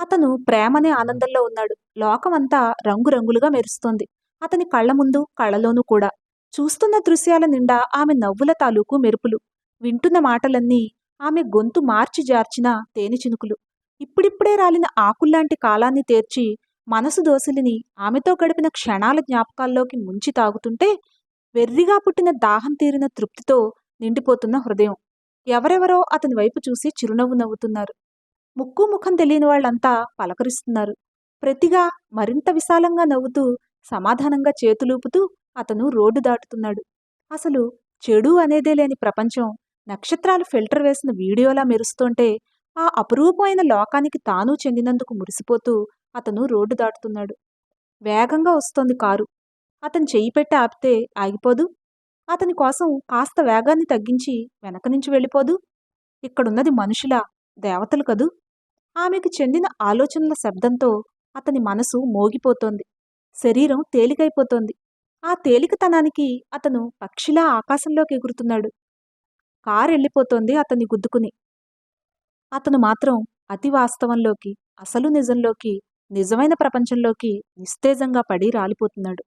అతను ప్రేమనే ఆనందంలో ఉన్నాడు. లోకమంతా రంగురంగులుగా మెరుస్తోంది. అతని కళ్ళ ముందు కళ్ళలోనూ కూడా. చూస్తున్న దృశ్యాల నిండా ఆమె నవ్వుల తాలూకు మెరుపులు. వింటున్న మాటలన్నీ ఆమె గొంతు మార్చి జార్చిన తేనె చినుకులు. ఇప్పుడిప్పుడే రాలిన ఆకుల్లాంటి కాలాన్ని తేర్చి మనసు దోసిలిని ఆమెతో గడిపిన క్షణాల జ్ఞాపకాల్లోకి ముంచి తాగుతుంటే వెర్రిగా పుట్టిన దాహం తీరిన తృప్తితో నిండిపోతున్న హృదయం. ఎవరెవరో అతని వైపు చూసి చిరునవ్వు నవ్వుతున్నారు. ముక్కు ముఖం తెలియని వాళ్ళంతా పలకరిస్తున్నారు. ప్రతిగా మరింత విశాలంగా నవ్వుతూ సమాధానంగా చేతులూపుతూ అతను రోడ్డు దాటుతున్నాడు. అసలు చెడు అనేదే లేని ప్రపంచం నక్షత్రాలు ఫిల్టర్ వేసిన వీడియోలా మెరుస్తుంటే ఆ అపురూపమైన లోకానికి తాను చెందినందుకు మురిసిపోతూ అతను రోడ్డు దాటుతున్నాడు. వేగంగా వస్తోంది కారు. అతను చెయ్యి పెట్టి ఆపితే ఆగిపోదు. అతని కోసం కాస్త వేగాన్ని తగ్గించి వెనక నుంచి వెళ్ళిపోదు. ఇక్కడున్నది మనుషులా దేవతలు కదూ? ఆమెకు చెందిన ఆలోచనల శబ్దంతో అతని మనసు మోగిపోతోంది. శరీరం తేలికైపోతోంది. ఆ తేలికతనానికి అతను పక్షిలా ఆకాశంలోకి ఎగురుతున్నాడు. కారు వెళ్ళిపోతోంది అతన్ని గుద్దుకుని. అతను మాత్రం అతి వాస్తవంలోకి అసలు నిజంలోకి నిజమైన ప్రపంచంలోకి నిస్తేజంగా పడి రాలిపోతున్నాడు.